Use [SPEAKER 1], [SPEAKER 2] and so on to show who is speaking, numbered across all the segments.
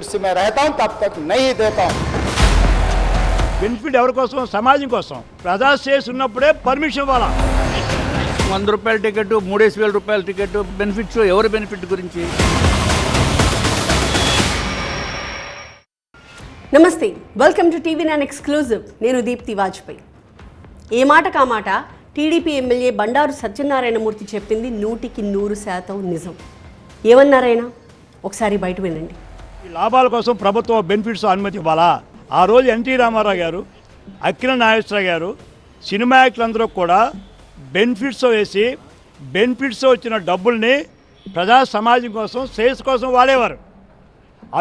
[SPEAKER 1] कुर्सी में रहता हूं तब तक नहीं देता हूं
[SPEAKER 2] బెనిఫిట్ ఎవరి కోసం సమాజం కోసం ప్రజా స్టేస్ ఉన్నప్పుడే పర్మిషన్ ఇవ్వాలా
[SPEAKER 3] వంద రూపాయల టికెట్ మూడేసి వేల రూపాయల టికెట్ బెనిఫిట్ షో ఎవరి బెనిఫిట్ గురించి
[SPEAKER 4] నమస్తే welcome to TV nine exclusive నేను దీప్తి వాజ్పేయి ఏ మాట కా మాట టీడీపీ ఎమ్మెల్యే బండారు సత్యనారాయణమూర్తి చెప్పింది నూటికి నూరు శాతం నిజం ఏమన్నారాయన ఒకసారి బయట వినండి
[SPEAKER 2] ఈ లాభాల కోసం ప్రభుత్వం బెనిఫిట్స్ అనుమతి ఇవ్వాలా? ఆ రోజు ఎన్టీ రామారావు గారు అఖిల నాగేశ్వర గారు సినిమా యాక్టులందరూ కూడా బెనిఫిట్స్ వేసి బెనిఫిట్స్ వచ్చిన డబ్బుల్ని ప్రజా సమాజం కోసం సేల్స్ కోసం వాడేవారు.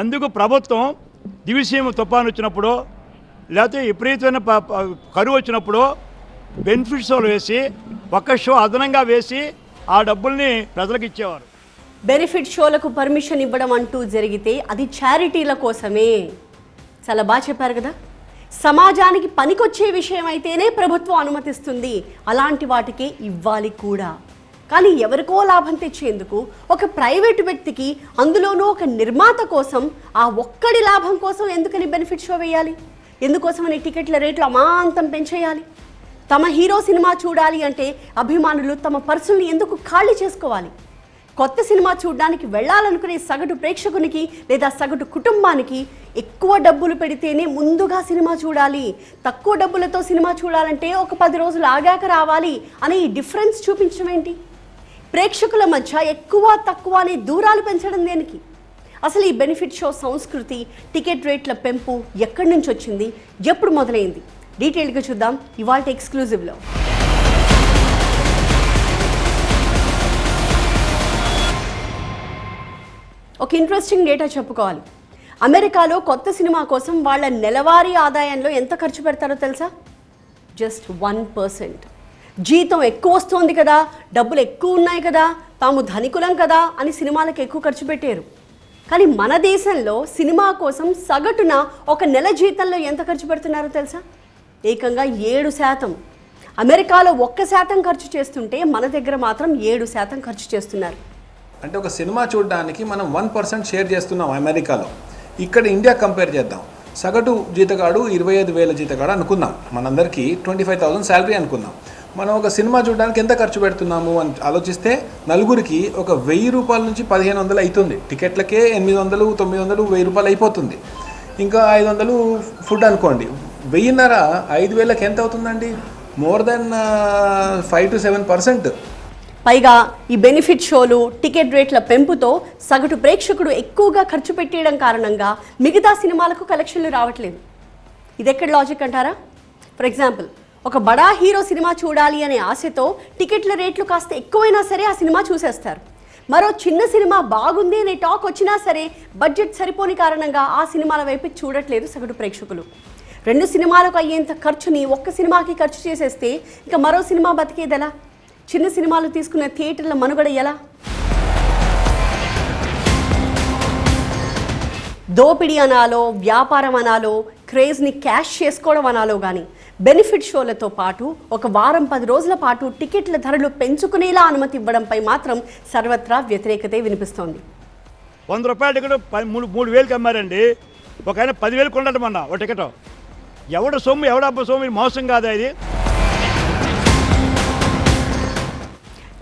[SPEAKER 2] అందుకు ప్రభుత్వం దివిసీమ తుఫాను వచ్చినప్పుడు లేకపోతే విపరీతమైన కరువు వచ్చినప్పుడు బెనిఫిట్స్ వేసి ఒక్క షో అదనంగా వేసి ఆ డబ్బుల్ని ప్రజలకు ఇచ్చేవారు.
[SPEAKER 4] బెనిఫిట్ షోలకు పర్మిషన్ ఇవ్వడం అంటూ జరిగితే అది చారిటీల కోసమే. చాలా బాగా చెప్పారు కదా? సమాజానికి పనికొచ్చే విషయం అయితేనే ప్రభుత్వం అనుమతిస్తుంది. అలాంటి వాటికే ఇవ్వాలి కూడా. కానీ ఎవరికో లాభం తెచ్చేందుకు ఒక ప్రైవేటు వ్యక్తికి అందులోనూ ఒక నిర్మాత కోసం ఆ ఒక్కడి లాభం కోసం ఎందుకని బెనిఫిట్ షో వేయాలి? ఎందుకోసమని టికెట్ల రేట్లు అమాంతం పెంచేయాలి? తమ హీరో సినిమా చూడాలి అంటే అభిమానులు తమ పర్సుల్ని ఎందుకు ఖాళీ చేసుకోవాలి? కొత్త సినిమా చూడడానికి వెళ్ళాలనుకునే సగటు ప్రేక్షకునికి లేదా సగటు కుటుంబానికి ఎక్కువ డబ్బులు పెడితేనే ముందుగా సినిమా చూడాలి. తక్కువ డబ్బులతో సినిమా చూడాలంటే ఒక పది రోజులు ఆగాక రావాలి అనే ఈ డిఫరెన్స్ చూపించడం ఏంటి? ప్రేక్షకుల మధ్య ఎక్కువ తక్కువ అనే దూరాలు పెంచడం దేనికి? అసలు ఈ బెనిఫిట్ షో సంస్కృతి టికెట్ రేట్ల పెంపు ఎక్కడి నుంచి వచ్చింది? ఎప్పుడు మొదలైంది? డీటెయిల్గా చూద్దాం ఇవాళ ఎక్స్క్లూజివ్లో. ఒక ఇంట్రెస్టింగ్ డేటా చెప్పుకోవాలి. అమెరికాలో కొత్త సినిమా కోసం వాళ్ళ నెలవారీ ఆదాయంలో ఎంత ఖర్చు పెడతారో తెలుసా? జస్ట్ వన్ పర్సెంట్ జీతం ఎక్కువ వస్తోంది కదా డబ్బులు ఎక్కువ ఉన్నాయి కదా తాము ధనికులం కదా అని సినిమాలకు ఎక్కువ ఖర్చు పెట్టారు. కానీ మన దేశంలో సినిమా కోసం సగటున ఒక నెల జీతంలో ఎంత ఖర్చు పెడుతున్నారో తెలుసా? ఏకంగా ఏడు శాతం. అమెరికాలో ఒక్క శాతం ఖర్చు చేస్తుంటే మన దగ్గర మాత్రం ఏడు శాతం ఖర్చు చేస్తున్నారు.
[SPEAKER 5] అంటే ఒక సినిమా చూడడానికి మనం వన్ పర్సెంట్ షేర్ చేస్తున్నాం అమెరికాలో. ఇక్కడ ఇండియా కంపేర్ చేద్దాం. సగటు జీతగాడు ఇరవై ఐదు వేల జీతగాడు అనుకుందాం. మనందరికీ ట్వంటీ ఫైవ్ థౌసండ్ శాలరీ అనుకుందాం. మనం ఒక సినిమా చూడడానికి ఎంత ఖర్చు పెడుతున్నాము అని ఆలోచిస్తే నలుగురికి ఒక వెయ్యి రూపాయల నుంచి పదిహేను వందలు అవుతుంది టికెట్లకే ఎనిమిది వందలు తొమ్మిది వందలు వెయ్యి రూపాయలు అయిపోతుంది. ఇంకా ఐదు వందలు ఫుడ్ అనుకోండి. వెయ్యిన్నర ఐదు వేలకు ఎంత అవుతుందండి? More than five to seven percent.
[SPEAKER 4] పైగా ఈ బెనిఫిట్ షోలు టికెట్ రేట్ల పెంపుతో సగటు ప్రేక్షకుడు ఎక్కువగా ఖర్చు పెట్టేయడం కారణంగా మిగతా సినిమాలకు కలెక్షన్లు రావట్లేదు. ఇదెక్కడ లాజిక్ అంటారా? ఫర్ ఎగ్జాంపుల్ ఒక బడా హీరో సినిమా చూడాలి అనే ఆశతో టికెట్ల రేట్లు కాస్త ఎక్కువైనా సరే ఆ సినిమా చూసేస్తారు. మరో చిన్న సినిమా బాగుంది అనే టాక్ వచ్చినా సరే బడ్జెట్ సరిపోని కారణంగా ఆ సినిమాల వైపు చూడట్లేదు సగటు ప్రేక్షకులు. రెండు సినిమాలకు అయ్యేంత ఖర్చుని ఒక్క సినిమాకి ఖర్చు చేసేస్తే ఇంకా మరో సినిమా బతికేదెలా? చిన్న సినిమాలు తీసుకునే థియేటర్ల మనుగడ ఎలా? దోపిడీ అనాలో వ్యాపారం అనాలో క్రేజ్ని క్యాష్ చేసుకోవడం అనాలో కానీ బెనిఫిట్ షోలతో పాటు ఒక వారం పది రోజుల పాటు టికెట్ల ధరలు పెంచుకునేలా అనుమతి ఇవ్వడంపై మాత్రం సర్వత్రా వ్యతిరేకత వినిపిస్తోంది.
[SPEAKER 2] వంద రూపాయల టికెట్ మూడు మూడు వేలకి అమ్మారండి. ఒక ఆయన పదివేలు కొనటమన్నా ఒక టికెట్. ఎవడ సొమ్ము ఎవడ సొమ్ము మోసం కాదా ఇది?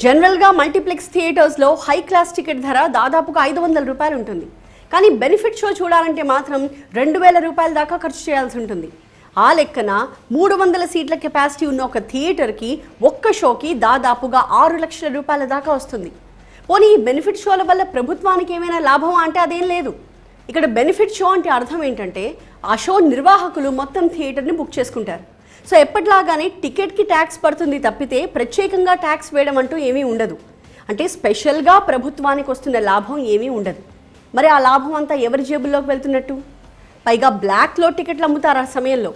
[SPEAKER 4] జనరల్గా మల్టీప్లెక్స్ థియేటర్స్లో హై క్లాస్ టికెట్ ధర దాదాపుగా ఐదు వందల రూపాయలు ఉంటుంది. కానీ బెనిఫిట్ షో చూడాలంటే మాత్రం రెండు వేల రూపాయల దాకా ఖర్చు చేయాల్సి ఉంటుంది. ఆ లెక్కన మూడు వందల సీట్ల కెపాసిటీ ఉన్న ఒక థియేటర్కి ఒక్క షోకి దాదాపుగా ఆరు లక్షల రూపాయల దాకా వస్తుంది. పోనీ ఈ బెనిఫిట్ షోల వల్ల ప్రభుత్వానికి ఏమైనా లాభమా అంటే అదేం లేదు. ఇక్కడ బెనిఫిట్ షో అంటే అర్థం ఏంటంటే ఆ షో నిర్వాహకులు మొత్తం థియేటర్ని బుక్ చేసుకుంటారు. సో ఎప్పటిలాగానే టికెట్కి ట్యాక్స్ పడుతుంది తప్పితే ప్రత్యేకంగా ట్యాక్స్ వేయడం అంటూ ఏమీ ఉండదు. అంటే స్పెషల్గా ప్రభుత్వానికి వస్తున్న లాభం ఏమీ ఉండదు. మరి ఆ లాభం అంతా ఎవరి జేబుల్లోకి వెళ్తున్నట్టు? పైగా బ్లాక్లో టికెట్లు అమ్ముతారు ఆ సమయంలో.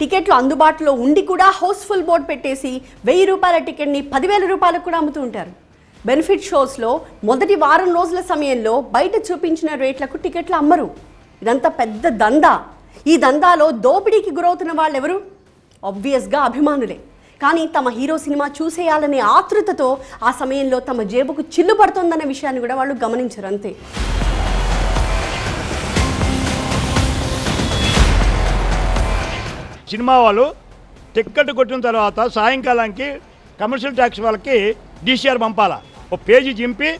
[SPEAKER 4] టికెట్లు అందుబాటులో ఉండి కూడా హౌస్ఫుల్ బోర్డు పెట్టేసి వెయ్యి రూపాయల టికెట్ని పదివేల రూపాయలకు కూడా అమ్ముతూ ఉంటారు. బెనిఫిట్ షోస్లో మొదటి వారం రోజుల సమయంలో బయట చూపించిన రేట్లకు టికెట్లు అమ్మరు. ఇదంతా పెద్ద దందా. ఈ దందాలో దోపిడీకి గురవుతున్న వాళ్ళు ఎవరు ఆబ్వియస్గా అభిమానులే. కానీ తమ హీరో సినిమా చూసేయాలనే ఆతృతతో ఆ సమయంలో తమ జేబుకు చిల్లు పడుతుందనే విషయాన్ని కూడా వాళ్ళు గమనించరు అంతే.
[SPEAKER 2] సినిమా వాళ్ళు టిక్కెట్ కొట్టిన తర్వాత సాయంకాలానికి కమర్షియల్ ట్యాక్స్ వాళ్ళకి డీసీఆర్ పంపాల. ఒక పేజీ చింపి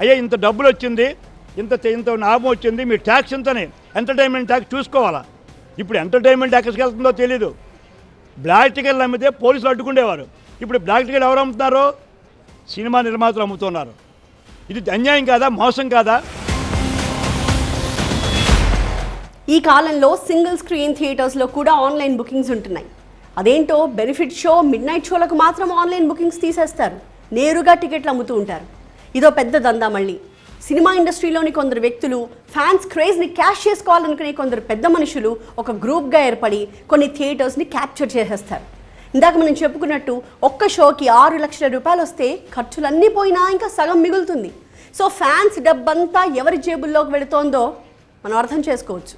[SPEAKER 2] అయ్యా ఇంత డబ్బులు వచ్చింది ఇంత ఇంత లాభం వచ్చింది మీ ట్యాక్స్ ఇంతనే ఎంటర్టైన్మెంట్ ట్యాక్స్ చూసుకోవాలా. ఇప్పుడు ఎంటర్టైన్మెంట్ ఎక్కడికి వెళ్తుందో తెలీదు. బ్లాక్ టికెట్లు అమ్మితే పోలీసులు అడ్డుకుండేవారు. ఇప్పుడు బ్లాక్ టికెట్ ఎవరు అమ్ముతున్నారు? సినిమా నిర్మాతలు అమ్ముతున్నారు. ఇది అన్యాయం కాదా? మోసం కాదా?
[SPEAKER 4] ఈ కాలంలో సింగిల్ స్క్రీన్ థియేటర్స్లో కూడా ఆన్లైన్ బుకింగ్స్ ఉంటున్నాయి. అదేంటో బెనిఫిట్ షో మిడ్ నైట్ షోలకు మాత్రం ఆన్లైన్ బుకింగ్స్ తీసేస్తారు. నేరుగా టికెట్లు అమ్ముతూ ఉంటారు. ఇదో పెద్ద దందా మళ్ళీ. సినిమా ఇండస్ట్రీలోని కొందరు వ్యక్తులు ఫ్యాన్స్ క్రేజ్ని క్యాష్ చేసుకోవాలనుకునే కొందరు పెద్ద మనుషులు ఒక గ్రూప్గా ఏర్పడి కొన్ని థియేటర్స్ని క్యాప్చర్ చేసేస్తారు. ఇందాక మనం చెప్పుకున్నట్టు ఒక్క షోకి ఆరు లక్షల రూపాయలు వస్తే ఖర్చులన్నీ పోయినా ఇంకా సగం మిగులుతుంది. సో ఫ్యాన్స్ డబ్బంతా ఎవరి జేబుల్లోకి వెళుతోందో మనం అర్థం చేసుకోవచ్చు.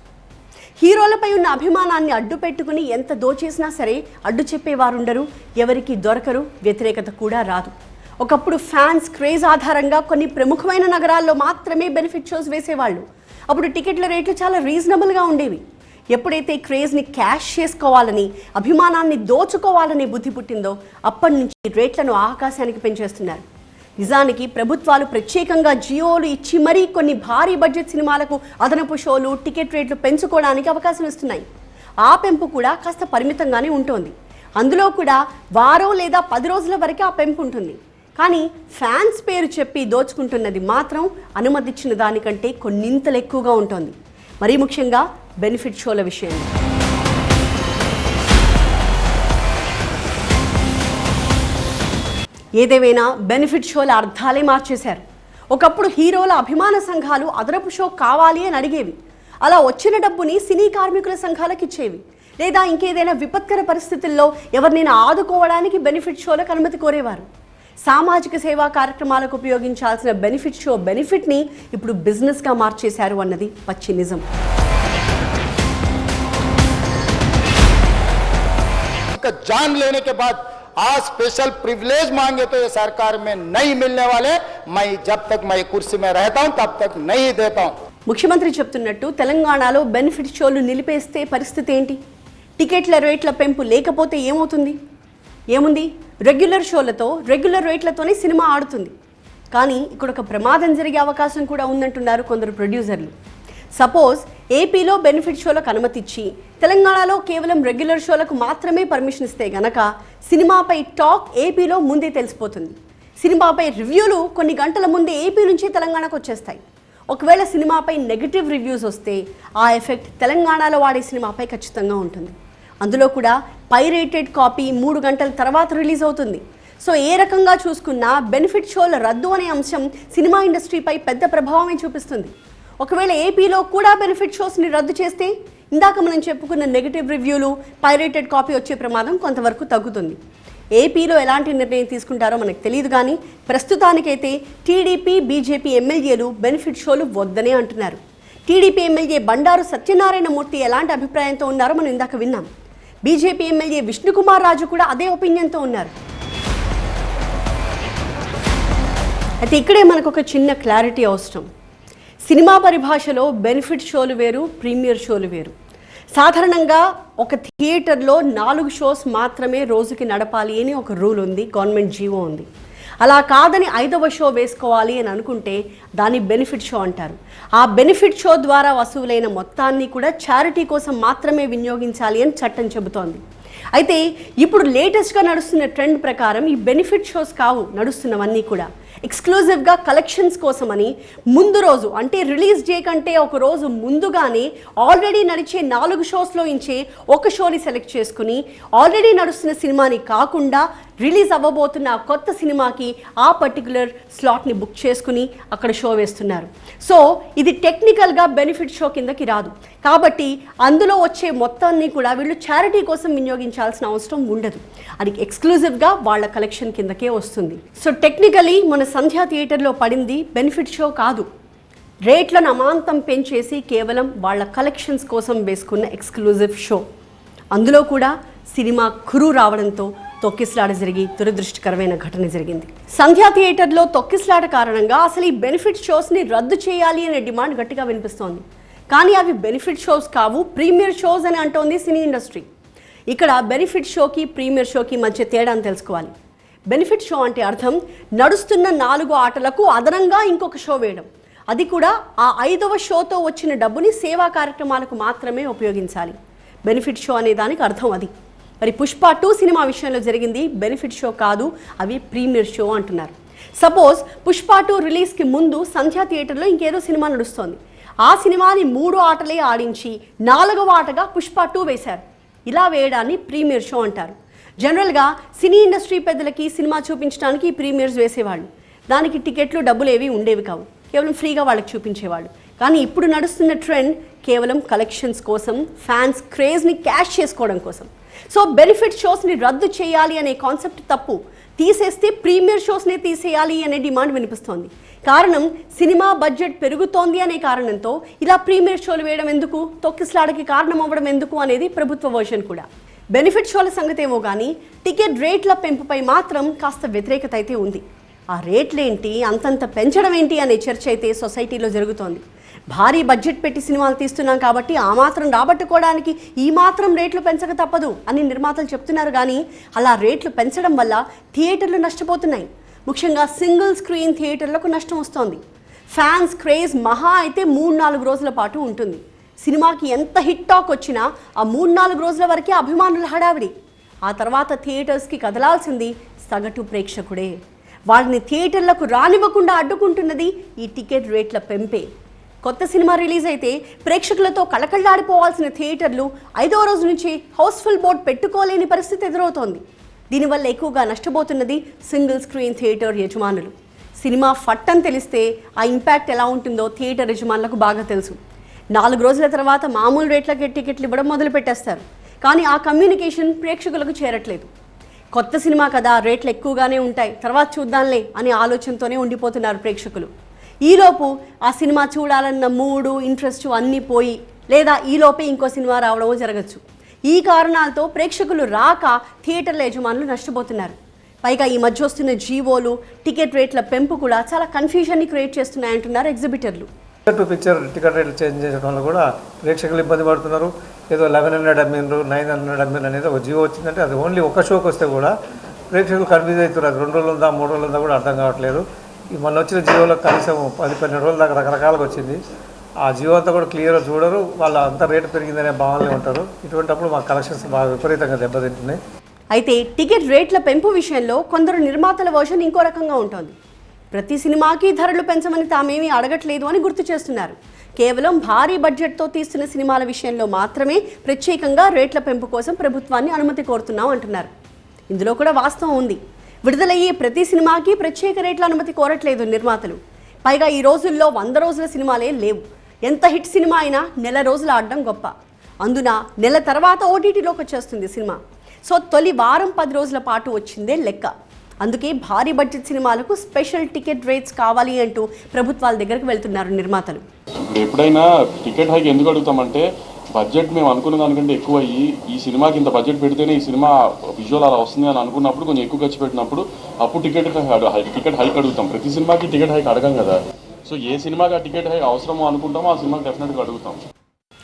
[SPEAKER 4] హీరోలపై ఉన్న అభిమానాన్ని అడ్డు పెట్టుకుని ఎంత దోచేసినా సరే అడ్డు చెప్పేవారుండరు ఎవరికి దొరకరు వ్యతిరేకత కూడా రాదు. ఒకప్పుడు ఫ్యాన్స్ క్రేజ్ ఆధారంగా కొన్ని ప్రముఖమైన నగరాల్లో మాత్రమే బెనిఫిట్ షోస్ వేసేవాళ్ళు. అప్పుడు టికెట్ల రేట్లు చాలా రీజనబుల్గా ఉండేవి. ఎప్పుడైతే క్రేజ్ని క్యాష్ చేసుకోవాలని అభిమానాన్ని దోచుకోవాలనే బుద్ధి పుట్టిందో అప్పటి నుంచి రేట్లను ఆకాశానికి పెంచేస్తున్నారు. నిజానికి ప్రభుత్వాలు ప్రత్యేకంగా జియోలు ఇచ్చి మరీ కొన్ని భారీ బడ్జెట్ సినిమాలకు అదనపు షోలు టికెట్ రేట్లు పెంచుకోవడానికి అవకాశం ఇస్తున్నాయి. ఆ పెంపు కూడా కాస్త పరిమితంగానే ఉంటుంది. అందులో కూడా వారం లేదా పది రోజుల వరకే ఆ పెంపు ఉంటుంది. కానీ ఫ్యాన్స్ పేరు చెప్పి దోచుకుంటున్నది మాత్రం అనుమతిచ్చిన దానికంటే కొన్నింతలు ఎక్కువగా ఉంటుంది. మరీ ముఖ్యంగా బెనిఫిట్ షోల విషయంలో. ఏదేమైనా బెనిఫిట్ షోల అర్థాలే మార్చేశారు. ఒకప్పుడు హీరోల అభిమాన సంఘాలు అదనపు షో కావాలి అని అడిగేవి. అలా వచ్చిన డబ్బుని సినీ కార్మికుల సంఘాలకు ఇచ్చేవి. లేదా ఇంకేదైనా విపత్కర పరిస్థితుల్లో ఎవరినైనా ఆదుకోవడానికి బెనిఫిట్ షోలకు అనుమతి కోరేవారు. సామాజిక సేవా కార్యక్రమాలకు ఉపయోగించాల్సిన బెనిఫిట్ షో బెనిఫిట్ని ఇప్పుడు బిజినెస్గా మార్చేశారు అన్నది పచ్చి నిజం
[SPEAKER 1] का जान लेने के बाद आज स्पेशल प्रिविलेज मांगे तो ये सरकार में नहीं मिलने वाले मैं जब तक मैं कुर्सी में रहता हूं तब तक नहीं देता हूं
[SPEAKER 4] ముఖ్యమంత్రి చెప్తున్నట్టు తెలంగాణలో బెనిఫిట్ షోలు నిలిపేస్తే పరిస్థితి ఏంటి టికెట్ల రేట్ల పెంపు లేకపోతే ఏమవుతుంది ఏముంది రెగ్యులర్ షోలతో రెగ్యులర్ రేట్లతోనే సినిమా ఆడుతుంది. కానీ ఇక్కడ ఒక ప్రమాదం జరిగే అవకాశం కూడా ఉందంటున్నారు కొందరు ప్రొడ్యూసర్లు. సపోజ్ ఏపీలో బెనిఫిట్ షోలకు అనుమతి ఇచ్చి తెలంగాణలో కేవలం రెగ్యులర్ షోలకు మాత్రమే పర్మిషన్ ఇస్తే గనక సినిమాపై టాక్ ఏపీలో ముందే తెలిసిపోతుంది. సినిమాపై రివ్యూలు కొన్ని గంటల ముందే ఏపీ నుంచి తెలంగాణకు వచ్చేస్తాయి. ఒకవేళ సినిమాపై నెగిటివ్ రివ్యూస్ వస్తే ఆ ఎఫెక్ట్ తెలంగాణలో వాడే సినిమాపై ఖచ్చితంగా ఉంటుంది. అందులో కూడా పైరేటెడ్ కాపీ మూడు గంటల తర్వాత రిలీజ్ అవుతుంది. సో ఏ రకంగా చూసుకున్నా బెనిఫిట్ షోల రద్దు అనే అంశం సినిమా ఇండస్ట్రీపై పెద్ద ప్రభావమే చూపిస్తుంది. ఒకవేళ ఏపీలో కూడా బెనిఫిట్ షోస్ని రద్దు చేస్తే ఇందాక మనం చెప్పుకున్న నెగిటివ్ రివ్యూలు పైరేటెడ్ కాపీ వచ్చే ప్రమాదం కొంతవరకు తగ్గుతుంది. ఏపీలో ఎలాంటి నిర్ణయం తీసుకుంటారో మనకు తెలియదు కానీ ప్రస్తుతానికైతే టీడీపీ బీజేపీ ఎమ్మెల్యేలు బెనిఫిట్ షోలు వద్దనే అంటున్నారు. టీడీపీ ఎమ్మెల్యే బండారు సత్యనారాయణ మూర్తి ఎలాంటి అభిప్రాయంతో ఉన్నారో మనం ఇందాక విన్నాం. బీజేపీ ఎమ్మెల్యే విష్ణుకుమార్ రాజు కూడా అదే ఒపీనియన్తో ఉన్నారు. అయితే ఇక్కడే మనకు ఒక చిన్న క్లారిటీ అవసరం. సినిమా పరిభాషలో బెనిఫిట్ షోలు వేరు ప్రీమియర్ షోలు వేరు. సాధారణంగా ఒక థియేటర్లో నాలుగు షోస్ మాత్రమే రోజుకి నడపాలి అని ఒక రూల్ ఉంది గవర్నమెంట్ జీవో ఉంది. అలా కాదని ఐదవ షో వేసుకోవాలి అని అనుకుంటే దాన్ని బెనిఫిట్ షో అంటారు. ఆ బెనిఫిట్ షో ద్వారా వసూలైన మొత్తాన్ని కూడా చారిటీ కోసం మాత్రమే వినియోగించాలి అని చట్టం చెబుతోంది. అయితే ఇప్పుడు లేటెస్ట్గా నడుస్తున్న ట్రెండ్ ప్రకారం ఈ బెనిఫిట్ షోస్ కావు నడుస్తున్నవన్నీ కూడా. ఎక్స్క్లూజివ్గా కలెక్షన్స్ కోసమని ముందు రోజు అంటే రిలీజ్ డే కంటే ఒక రోజు ముందుగానే ఆల్రెడీ నడిచే నాలుగు షోస్లో ఇంచే ఒక షోని సెలెక్ట్ చేసుకుని ఆల్రెడీ నడుస్తున్న సినిమాని కాకుండా రిలీజ్ అవ్వబోతున్న కొత్త సినిమాకి ఆ పర్టికులర్ స్లాట్ని బుక్ చేసుకుని అక్కడ షో వేస్తున్నారు. సో ఇది టెక్నికల్గా బెనిఫిట్ షో కిందకి రాదు. కాబట్టి అందులో వచ్చే మొత్తాన్ని కూడా వీళ్ళు చారిటీ కోసం వినియోగించాల్సిన అవసరం ఉండదు. అది ఎక్స్క్లూజివ్గా వాళ్ళ కలెక్షన్ కిందకే వస్తుంది. సో టెక్నికలీ మన సంధ్యా థియేటర్లో పడింది బెనిఫిట్ షో కాదు. రేట్లను అమాంతం పెంచేసి కేవలం వాళ్ళ కలెక్షన్స్ కోసం వేసుకున్న ఎక్స్క్లూజివ్ షో. అందులో కూడా సినిమా కురు రావడంతో తొక్కిసలాట జరిగి దురదృష్టకరమైన ఘటన జరిగింది. సంధ్యా థియేటర్లో తొక్కిసలాట కారణంగా అసలు ఈ బెనిఫిట్ షోస్ని రద్దు చేయాలి అనే డిమాండ్ గట్టిగా వినిపిస్తోంది. కానీ అవి బెనిఫిట్ షోస్ కావు ప్రీమియర్ షోస్ అని అంటోంది సినీ ఇండస్ట్రీ. ఇక్కడ బెనిఫిట్ షోకి ప్రీమియర్ షోకి మధ్య తేడాను తెలుసుకోవాలి. బెనిఫిట్ షో అంటే అర్థం నడుస్తున్న నాలుగు ఆటలకు అదనంగా ఇంకొక షో వేయడం. అది కూడా ఆ ఐదవ షోతో వచ్చిన డబ్బుని సేవా కార్యక్రమాలకు మాత్రమే ఉపయోగించాలి. బెనిఫిట్ షో అనే దానికి అర్థం అది. మరి పుష్ప టూ సినిమా విషయంలో జరిగింది. బెనిఫిట్ షో కాదు అవి ప్రీమియర్ షో అంటున్నారు. సపోజ్ పుష్ప టూ రిలీజ్కి ముందు సంధ్యా థియేటర్లో ఇంకేదో సినిమా నడుస్తోంది. ఆ సినిమాని మూడు ఆటలే ఆడించి నాలుగవ ఆటగా పుష్ప టూ వేశారు. ఇలా వేయడాన్ని ప్రీమియర్ షో అంటారు. జనరల్గా సినీ ఇండస్ట్రీ పెద్దలకి సినిమా చూపించడానికి ప్రీమియర్స్ వేసేవాళ్ళు. దానికి టికెట్లు డబ్బులు ఏవి ఉండేవి కావు. కేవలం ఫ్రీగా వాళ్ళకి చూపించేవాళ్ళు. కానీ ఇప్పుడు నడుస్తున్న ట్రెండ్ కేవలం కలెక్షన్స్ కోసం ఫ్యాన్స్ క్రేజ్ని క్యాష్ చేసుకోవడం కోసం. సో బెనిఫిట్ షోస్ని రద్దు చేయాలి అనే కాన్సెప్ట్ తప్పు. తీసేస్తే ప్రీమియర్ షోస్నే తీసేయాలి అనే డిమాండ్ వినిపిస్తోంది. కారణం సినిమా బడ్జెట్ పెరుగుతోంది అనే కారణంతో ఇలా ప్రీమియర్ షోలు వేయడం ఎందుకు? తొక్కిసలాడకి కారణం అవ్వడం ఎందుకు? అనేది ప్రభుత్వ వర్షన్ కూడా. బెనిఫిట్ షోల సంగతేమో కానీ టికెట్ రేట్ల పెంపుపై మాత్రం కాస్త వ్యతిరేకత అయితే ఉంది. ఆ రేట్లేంటి? అంతంత పెంచడం ఏంటి అనే చర్చ అయితే సొసైటీలో జరుగుతోంది. భారీ బడ్జెట్ పెట్టి సినిమాలు తీస్తున్నాం కాబట్టి ఆ మాత్రం రాబట్టుకోవడానికి ఈ మాత్రం రేట్లు పెంచక తప్పదు అని నిర్మాతలు చెప్తున్నారు కానీ అలా రేట్లు పెంచడం వల్ల థియేటర్లు నష్టపోతున్నాయి. ముఖ్యంగా సింగిల్ స్క్రీన్ థియేటర్లకు నష్టం వస్తోంది. ఫ్యాన్స్ క్రేజ్ మహా అయితే మూడు నాలుగు రోజుల పాటు ఉంటుంది. సినిమాకి ఎంత హిట్ టాక్ వచ్చినా ఆ మూడు నాలుగు రోజుల వరకే అభిమానుల హడావిడి. ఆ తర్వాత థియేటర్స్కి కదలాల్సింది సగటు ప్రేక్షకుడే. వాళ్ళని థియేటర్లకు రానివ్వకుండా అడ్డుకుంటున్నది ఈ టికెట్ రేట్ల పెంపే. కొత్త సినిమా రిలీజ్ అయితే ప్రేక్షకులతో కళకళలాడిపోవాల్సిన థియేటర్లు ఐదవ రోజు నుంచి హౌస్ఫుల్ బోర్డ్ పెట్టుకోలేని పరిస్థితి ఎదురవుతోంది. దీనివల్ల ఎక్కువగా నష్టపోతున్నది సింగిల్ స్క్రీన్ థియేటర్ యజమానులు. సినిమా ఫట్ అని తెలిస్తే ఆ ఇంపాక్ట్ ఎలా ఉంటుందో థియేటర్ యజమానులకు బాగా తెలుసు. నాలుగు రోజుల తర్వాత మామూలు రేట్లకే టికెట్లు ఇవ్వడం మొదలు పెట్టేస్తారు కానీ ఆ కమ్యూనికేషన్ ప్రేక్షకులకు చేరట్లేదు. కొత్త సినిమా కదా రేట్లు ఎక్కువగానే ఉంటాయి తర్వాత చూద్దాంలే అనే ఆలోచనతోనే ఉండిపోతున్నారు ప్రేక్షకులు. ఈలోపు ఆ సినిమా చూడాలన్న మూడు ఇంట్రెస్ట్ అన్నీ పోయి లేదా ఈలోపే ఇంకో సినిమా రావడమో జరగచ్చు. ఈ కారణాలతో ప్రేక్షకులు రాక థియేటర్ల యజమానులు నష్టపోతున్నారు. పైగా ఈ మధ్య వస్తున్న జీవోలు టికెట్ రేట్ల పెంపు కూడా చాలా కన్ఫ్యూజన్ని క్రియేట్ చేస్తున్నాయంటున్నారు ఎగ్జిబిటర్లు
[SPEAKER 6] పిక్చర్ టు పిక్చర్ టికెట్ రేట్లు చేంజ్ చేయడం వల్ల కూడా ప్రేక్షకులు ఇబ్బంది పడుతున్నారు. ఏదో లెవెన్ హండ్రెడ్ అమ్మిండ్రు నైన్ హండ్రెడ్ అమ్మిండ్రు అనేది ఒక జియో వచ్చిందంటే అది ఓన్లీ ఒక షోకి వస్తే కూడా ప్రేక్షకులు కన్ఫ్యూజ్ అవుతున్నారు. అది రెండు రోజులు ఉందా మూడు రోజులు ఉందా కూడా అర్థం కావట్లేదు. ఈ మొన్న వచ్చిన జియోలో కనీసం పది పన్నెండు రోజుల దాకా రకరకాలుగా వచ్చింది. ఆ జియో అంతా కూడా క్లియర్గా చూడరు. వాళ్ళ అంత రేటు పెరిగిందనే భావనలో ఉంటారు. ఇటువంటిప్పుడు మా కలెక్షన్స్ బాగా విపరీతంగా దెబ్బతింటున్నాయి.
[SPEAKER 4] అయితే టికెట్ రేట్ల పెంపు విషయంలో కొందరు నిర్మాతల వర్షన్ ఇంకో రకంగా ఉంటుంది. ప్రతి సినిమాకి ధరలు పెంచమని తామేమీ అడగట్లేదు అని గుర్తు చేస్తున్నారు. కేవలం భారీ బడ్జెట్తో తీస్తున్న సినిమాల విషయంలో మాత్రమే ప్రత్యేకంగా రేట్ల పెంపు కోసం ప్రభుత్వాన్ని అనుమతి కోరుతున్నాం అంటున్నారు. ఇందులో కూడా వాస్తవం ఉంది. విడుదలయ్యే ప్రతి సినిమాకి ప్రత్యేక రేట్ల అనుమతి కోరట్లేదు నిర్మాతలు. పైగా ఈ రోజుల్లో వంద రోజుల సినిమాలే లేవు. ఎంత హిట్ సినిమా అయినా నెల రోజులు ఆడడం గొప్ప. అందున నెల తర్వాత ఓటీటీలోకి వచ్చేస్తుంది సినిమా. సో తొలి వారం పది రోజుల పాటు వచ్చిందే లెక్క. అందుకే భారీ బడ్జెట్ సినిమాలకు స్పెషల్ టికెట్ రేట్స్ కావాలి అంటూ ప్రభుత్వాల దగ్గరకు వెళ్తున్నారు నిర్మాతలు.
[SPEAKER 7] ఎప్పుడైనా టికెట్ హైక్ ఎందుకు అడుగుతామంటే బడ్జెట్ మేము అనుకున్న దానికంటే ఎక్కువ అయ్యి ఈ సినిమాకి ఇంత బడ్జెట్ పెడితేనే ఈ సినిమా విజువల్ అలా వస్తుంది అని అనుకున్నప్పుడు కొంచెం ఎక్కువ ఖర్చు పెట్టినప్పుడు అప్పుడు టికెట్ టికెట్ హైక్ అడుగుతాం. ప్రతి సినిమాకి టికెట్ హైక్ అడగం కదా. సో ఏ సినిమాకి ఆ టికెట్ హైక్ అవసరమో అనుకుంటామో ఆ సినిమాకి డెఫినెట్గా అడుగుతాం.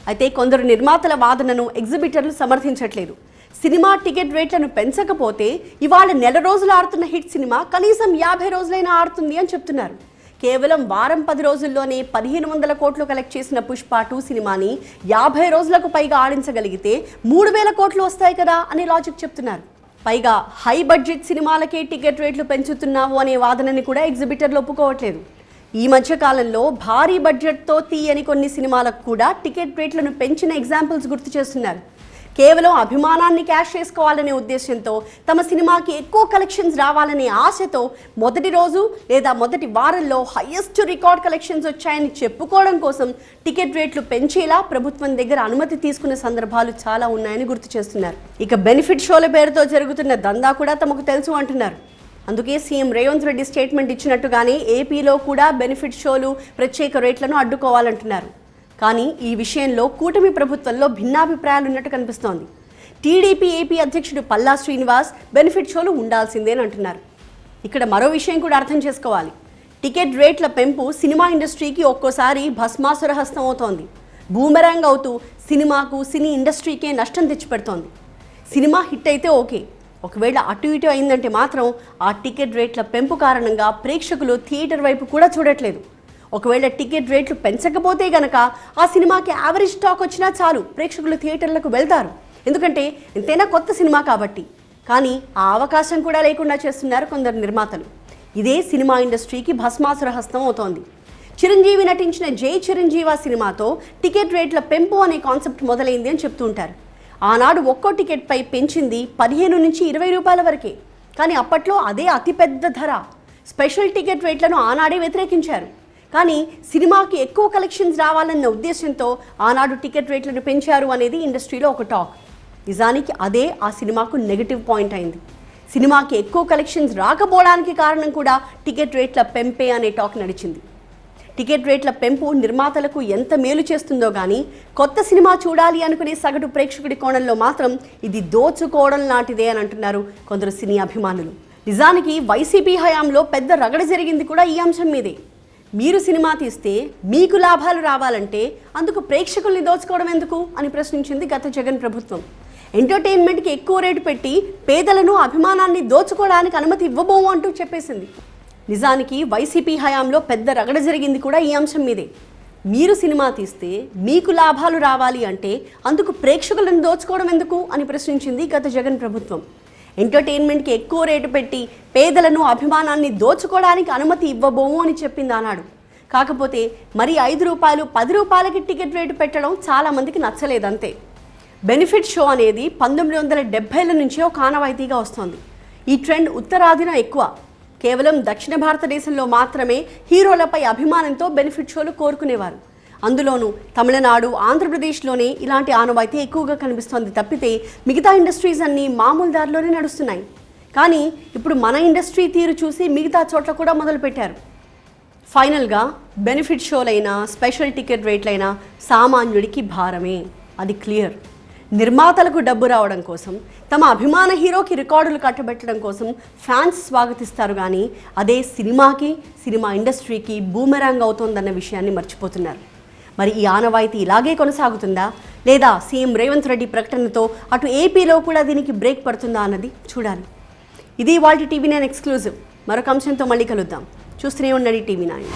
[SPEAKER 4] అయితే కొందరు నిర్మాతల వాదనను ఎగ్జిబిటర్లు సమర్థించట్లేదు. సినిమా టికెట్ రేట్లను పెంచకపోతే ఇవాళ నెల రోజులు ఆడుతున్న హిట్ సినిమా కనీసం యాభై రోజులైనా ఆడుతుంది అని చెప్తున్నారు. కేవలం వారం పది రోజుల్లోనే పదిహేను వందల కోట్లు కలెక్ట్ చేసిన పుష్ప టూ సినిమాని యాభై రోజులకు పైగా ఆడించగలిగితే మూడు వేల కోట్లు వస్తాయి కదా అనే లాజిక్ చెప్తున్నారు. పైగా హై బడ్జెట్ సినిమాలకే టికెట్ రేట్లు పెంచుతున్నావు అనే వాదనని కూడా ఎగ్జిబిటర్లు ఒప్పుకోవట్లేదు. ఈ మధ్యకాలంలో భారీ బడ్జెట్తో తీయని కొన్ని సినిమాలకు కూడా టికెట్ రేట్లను పెంచిన ఎగ్జాంపుల్స్ గుర్తు చేస్తున్నారు. కేవలం అభిమానాన్ని క్యాష్ చేసుకోవాలనే ఉద్దేశంతో తమ సినిమాకి ఎక్కువ కలెక్షన్స్ రావాలనే ఆశతో మొదటి రోజు లేదా మొదటి వారంలో హయ్యెస్ట్ రికార్డ్ కలెక్షన్స్ వచ్చాయని చెప్పుకోవడం కోసం టికెట్ రేట్లు పెంచేలా ప్రభుత్వం దగ్గర అనుమతి తీసుకున్న సందర్భాలు చాలా ఉన్నాయని గుర్తు చేస్తున్నారు. ఇక బెనిఫిట్ షోల పేరుతో జరుగుతున్న దందా కూడా తమకు తెలుసు అంటున్నారు. అందుకే సీఎం రేవంత్ రెడ్డి స్టేట్మెంట్ ఇచ్చినట్టుగానే ఏపీలో కూడా బెనిఫిట్ షోలు ప్రత్యేక రేట్లను అడ్డుకోవాలంటున్నారు. కానీ ఈ విషయంలో కూటమి ప్రభుత్వంలో భిన్నాభిప్రాయాలు ఉన్నట్టు కనిపిస్తోంది. టీడీపీ ఏపీ అధ్యక్షుడు పల్లా శ్రీనివాస్ బెనిఫిట్ షోలు ఉండాల్సిందేని అంటున్నారు. ఇక్కడ మరో విషయం కూడా అర్థం చేసుకోవాలి. టికెట్ రేట్ల పెంపు సినిమా ఇండస్ట్రీకి ఒక్కోసారి భస్మాసుర హస్తం అవుతోంది. బూమెరాంగ్ అవుతూ సినిమాకు సినీ ఇండస్ట్రీకే నష్టం తెచ్చిపెడుతోంది. సినిమా హిట్ అయితే ఓకే ఒకవేళ అటు ఇటు అయిందంటే మాత్రం ఆ టికెట్ రేట్ల పెంపు కారణంగా ప్రేక్షకులు థియేటర్ వైపు కూడా చూడట్లేదు. ఒకవేళ టికెట్ రేట్లు పెంచకపోతే గనక ఆ సినిమాకి యావరేజ్ టాక్ వచ్చినా చాలు ప్రేక్షకులు థియేటర్లకు వెళ్తారు. ఎందుకంటే ఎంతైనా కొత్త సినిమా కాబట్టి. కానీ ఆ అవకాశం కూడా లేకుండా చేస్తున్నారు కొందరు నిర్మాతలు. ఇదే సినిమా ఇండస్ట్రీకి భస్మాసుర హస్తం అవుతోంది. చిరంజీవి నటించిన జై చిరంజీవ సినిమాతో టికెట్ రేట్ల పెంపు అనే కాన్సెప్ట్ మొదలైంది అని చెప్తూ ఉంటారు. ఆనాడు ఒక్కో టికెట్పై పెంచింది పదిహేను నుంచి ఇరవై రూపాయల వరకే. కానీ అప్పట్లో అదే అతిపెద్ద ధర. స్పెషల్ టికెట్ రేట్లను ఆనాడే వ్యతిరేకించారు. కానీ సినిమాకి ఎక్కువ కలెక్షన్స్ రావాలన్న ఉద్దేశంతో ఆనాడు టికెట్ రేట్లను పెంచారు అనేది ఇండస్ట్రీలో ఒక టాక్. నిజానికి అదే ఆ సినిమాకు నెగిటివ్ పాయింట్ అయింది. సినిమాకి ఎక్కువ కలెక్షన్స్ రాకపోవడానికి కారణం కూడా టికెట్ రేట్ల పెంపే అనే టాక్ నడిచింది. టికెట్ రేట్ల పెంపు నిర్మాతలకు ఎంత మేలు చేస్తుందో కానీ కొత్త సినిమా చూడాలి అనుకునే సగటు ప్రేక్షకుడి కోణంలో మాత్రం ఇది దోచుకోవడం లాంటిదే అని అంటున్నారు కొందరు సినీ అభిమానులు. నిజానికి వైసీపీ హయాంలో పెద్ద రగడ జరిగింది కూడా ఈ అంశం మీదే. మీరు సినిమా తీస్తే మీకు లాభాలు రావాలంటే అందుకు ప్రేక్షకుల్ని దోచుకోవడం ఎందుకు అని ప్రశ్నించింది గత జగన్ ప్రభుత్వం. ఎంటర్టైన్మెంట్కి ఎక్కువ రేటు పెట్టి పేదలను అభిమానాన్ని దోచుకోవడానికి అనుమతి ఇవ్వబోము అంటూ చెప్పేసింది. నిజానికి వైసీపీ హయాంలో పెద్ద రగడ జరిగింది కూడా ఈ అంశం మీదే. మీరు సినిమా తీస్తే మీకు లాభాలు రావాలి అంటే అందుకు ప్రేక్షకులను దోచుకోవడం ఎందుకు అని ప్రశ్నించింది గత జగన్ ప్రభుత్వం. ఎంటర్టైన్మెంట్కి ఎక్కువ రేటు పెట్టి పేదలను అభిమానాన్ని దోచుకోవడానికి అనుమతి ఇవ్వబోము అని చెప్పింది ఆనాడు. కాకపోతే మరి ఐదు రూపాయలు పది రూపాయలకి టికెట్ రేటు పెట్టడం చాలామందికి నచ్చలేదంతే. బెనిఫిట్ షో అనేది పంతొమ్మిది వందల డెబ్బైల నుంచే ఒక ఆనవాయితీగా వస్తోంది. ఈ ట్రెండ్ ఉత్తరాదిన ఎక్కువ. కేవలం దక్షిణ భారతదేశంలో మాత్రమే హీరోలపై అభిమానంతో బెనిఫిట్ షోలు కోరుకునేవారు. అందులోనూ తమిళనాడు ఆంధ్రప్రదేశ్లోనే ఇలాంటి ఆనవాయితీ ఎక్కువగా కనిపిస్తోంది తప్పితే మిగతా ఇండస్ట్రీస్ అన్నీ మామూలు దారిలోనే నడుస్తున్నాయి. కానీ ఇప్పుడు మన ఇండస్ట్రీ తీరు చూసి మిగతా చోట్ల కూడా మొదలుపెట్టారు. ఫైనల్గా బెనిఫిట్ షోలైనా స్పెషల్ టికెట్ రేట్లైనా సామాన్యుడికి భారమే. అది క్లియర్. నిర్మాతలకు డబ్బు రావడం కోసం తమ అభిమాన హీరోకి రికార్డులు కట్టబెట్టడం కోసం ఫ్యాన్స్ స్వాగతిస్తారు కానీ అదే సినిమాకి సినిమా ఇండస్ట్రీకి బూమెరాంగ్ అవుతోందన్న విషయాన్ని మర్చిపోతున్నారు. మరి ఈ ఆనవాయితీ ఇలాగే కొనసాగుతుందా? లేదా సీఎం రేవంత్ రెడ్డి ప్రకటనతో అటు ఏపీలో కూడా దీనికి బ్రేక్ పడుతుందా అన్నది చూడాలి. ఇది వాళ్ళ టీవీ నైన్ ఎక్స్క్లూజివ్. మరొక అంశంతో మళ్ళీ కలుద్దాం. చూస్తూనే ఉండండి టీవీ నైన్.